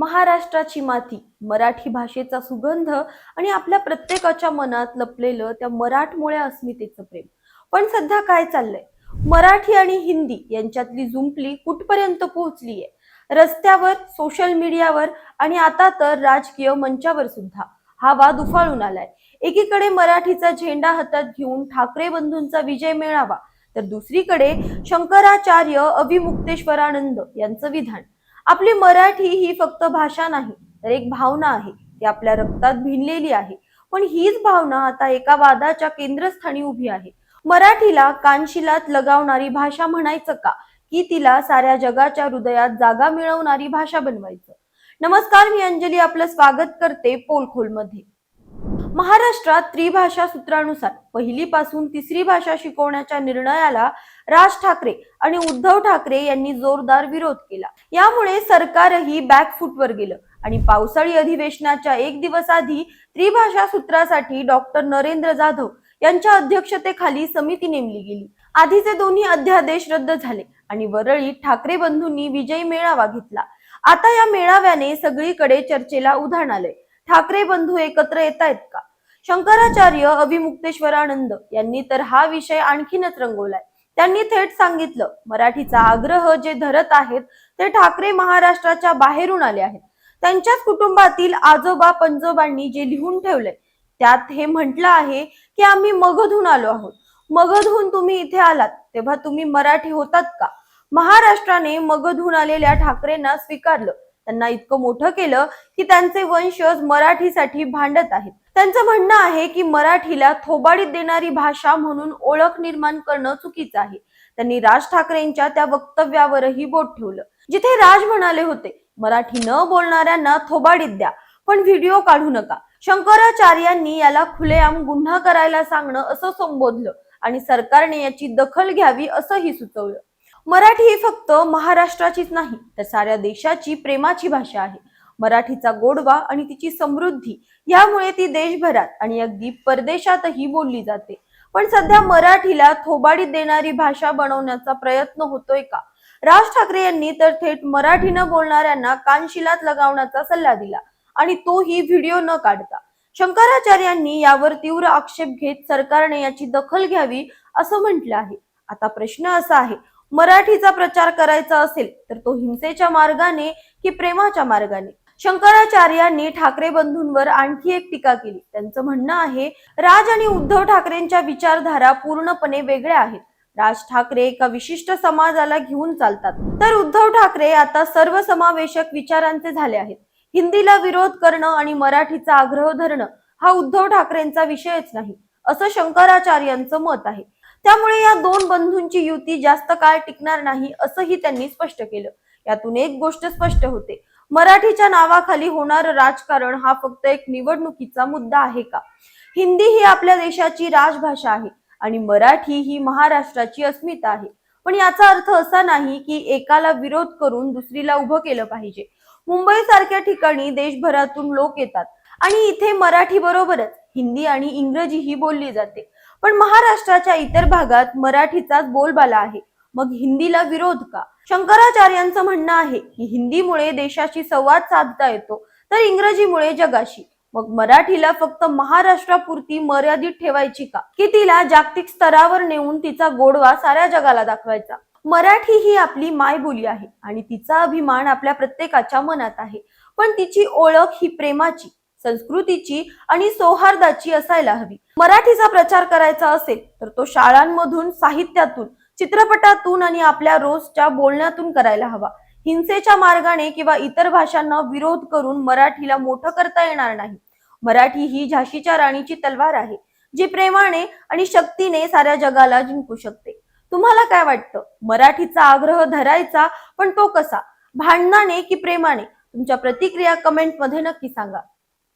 महाराष्ट्राची माती मराठी भाषेचा सुगंध आणि आपल्या प्रत्येकाच्या मनात लपलेलं त्या मराठमोळ्या अस्मितेचं प्रेम. पण सध्या काय चाललंय? मराठी आणि हिंदी यांच्यातली जुंपली कुठपर्यंत पोहोचलीये? रस्त्यावर सोशल मीडियावर आणि आता तर राजकीय मंचावर सुद्धा हा वाद उफाळून आलाय. एकीकडे मराठीचा झेंडा हातात घेऊन ठाकरे बंधूंचा विजय मिळावा तर दुसरीकडे शंकराचार्य अभिमुक्तेश्वरानंद यांचं विधान. आपली मराठी ही फक्त भाषा नाही तर एक भावना आहे ती आपल्या रक्तात भिनलेली आहे. पण हीच भावना आता एका वादाच्या केंद्रस्थानी उभी आहे. मराठीला कानशिलात लगावणारी भाषा म्हणायचं का? की तिला साऱ्या जगाच्या हृदयात जागा मिळवणारी भाषा बनवायचं? नमस्कार मी अंजली आपलं स्वागत करते पोलखोलमध्ये. महाराष्ट्रात त्रिभाषा सूत्रानुसार पहिलीपासून तिसरी भाषा शिकवण्याच्या निर्णयाला राज ठाकरे आणि उद्धव ठाकरे यांनी जोरदार विरोध केला. यामुळे सरकारही बॅकफूटवर गेलं आणि पावसाळी अधिवेशनाच्या एक दिवस आधी त्रिभाषा सूत्रासाठी डॉक्टर नरेंद्र जाधव यांच्या अध्यक्षतेखाली समिती नेमली गेली. आधीचे दोन्ही अध्यादेश रद्द झाले आणि वरळीत ठाकरे बंधूंनी विजयी मेळावा घेतला. आता या मेळाव्याने सगळीकडे चर्चेला उधाण आलंय. ठाकरे बंधू एकत्र येत आहेत का? शंकराचार्य अभिमुक्तेश्वरानंद यांनी तर हा विषय आणखीनच रंगवलाय. त्यांनी थेट सांगितलं मराठीचा आग्रह जे धरत आहेत ते ठाकरे महाराष्ट्राच्या बाहेरून आले आहेत. त्यांच्याच कुटुंबातील आजोबा पंजोबांनी जे लिहून ठेवलंय त्यात हे म्हटलं आहे की आम्ही मगधहून आलो आहोत. मगधून तुम्ही इथे आलात तेव्हा तुम्ही मराठी होतात का? महाराष्ट्राने मगधहून आलेल्या ठाकरेंना स्वीकारलं. त्यांना इतकं मोठं केलं की त्यांचे वंशज मराठीसाठी भांडत आहेत. त्यांचं म्हणणं आहे की मराठीला थोबाडीत देणारी भाषा म्हणून ओळख निर्माण करणं चुकीचं आहे. त्यांनी राज ठाकरेंच्या त्या वक्तव्यावरही बोट ठेवलं. जिथे राज म्हणाले होते मराठी न बोलणाऱ्यांना थोबाडीत द्या पण व्हिडिओ काढू नका. शंकराचार्यांनी याला खुलेआम गुन्हा करायला सांगणं असं संबोधलं आणि सरकारने याची दखल घ्यावी असंही सुचवलं. मराठी ही फक्त महाराष्ट्राचीच नाही तर साऱ्या देशाची प्रेमाची भाषा आहे. मराठीचा गोडवा आणि तिची समृद्धी यामुळे ती देशभरात आणि अगदी परदेशातही बोलली जाते. पण सध्या मराठीला थोबाडीत देणारी भाषा बनवण्याचा प्रयत्न होतोय का? राज ठाकरे यांनी तर थेट मराठी न बोलणाऱ्यांना कानशिलात लगावण्याचा सल्ला दिला आणि तोही व्हिडिओ न काढता. शंकराचार्यांनी यावर तीव्र आक्षेप घेत सरकारने याची दखल घ्यावी असं म्हटलं आहे. आता प्रश्न असा आहे मराठीचा प्रचार करायचा असेल तर तो हिंसेच्या मार्गाने की प्रेमाच्या मार्गाने? शंकराचार्यांनी ठाकरे बंधूंवर आणखी एक टीका केली. त्यांचं म्हणणं आहे राज आणि उद्धव ठाकरेंच्या विचारधारा पूर्णपणे वेगळ्या आहेत. राज ठाकरे एका विशिष्ट समाजाला घेऊन चालतात. तर उद्धव ठाकरे आता सर्वसमावेशक विचारांचे झाले आहेत. हिंदीला विरोध करणं आणि मराठीचा आग्रह धरणं हा उद्धव ठाकरेंचा विषयच नाही असं शंकराचार्यांचं मत आहे. त्यामुळे या दोन बंधूंची युती जास्त काळ टिकणार नाही असंही त्यांनी स्पष्ट केलं. यातून एक गोष्ट स्पष्ट होते. मराठीच्या नावाखाली होणार राजकारण हा फक्त एक निवडणुकीचा मुद्दा आहे का? हिंदी ही आपल्या देशाची राजभाषा आहे आणि मराठी ही महाराष्ट्राची अस्मिता आहे. पण याचा अर्थ असा नाही की एकाला विरोध करून दुसरीला उभं केलं पाहिजे. मुंबई सारख्या ठिकाणी देशभरातून लोक येतात आणि इथे मराठी बरोबरच हिंदी आणि इंग्रजी ही बोलली जाते. पण महाराष्ट्राच्या इतर भागात मराठीचाच बोलबाला आहे. मग हिंदीला विरोध का? शंकराचार्यांचं म्हणणं आहे की हिंदीमुळे देशाशी संवाद साधता येतो तर इंग्रजीमुळे जगाशी. मग मराठीला फक्त महाराष्ट्रापुरती मर्यादित ठेवायची का? की तिला जागतिक स्तरावर नेऊन तिचा गोडवा साऱ्या जगाला दाखवायचा? मराठी ही आपली मायबोली आहे आणि तिचा अभिमान आपल्या प्रत्येकाच्या मनात आहे. पण तिची ओळख ही प्रेमाची. संस्कृतीची आणि सौहार्दाची असायला हवी. मराठीचा प्रचार करायचा असेल तर तो शाळांमधून साहित्यातून चित्रपटातून आणि आपल्या रोजच्या बोलण्यातून करायला हवा. हिंसेच्या मार्गाने किंवा इतर भाषांना विरोध करून मराठीला मोठं करता येणार नाही. मराठी ही झाशीच्या राणीची तलवार आहे जी प्रेमाने आणि शक्तीने साऱ्या जगाला जिंकू शकते. तुम्हाला काय वाटतं? मराठीचा आग्रह धरायचा पण तो कसा? भांडणाने की प्रेमाने? तुमच्या प्रतिक्रिया कमेंटमध्ये नक्की सांगा.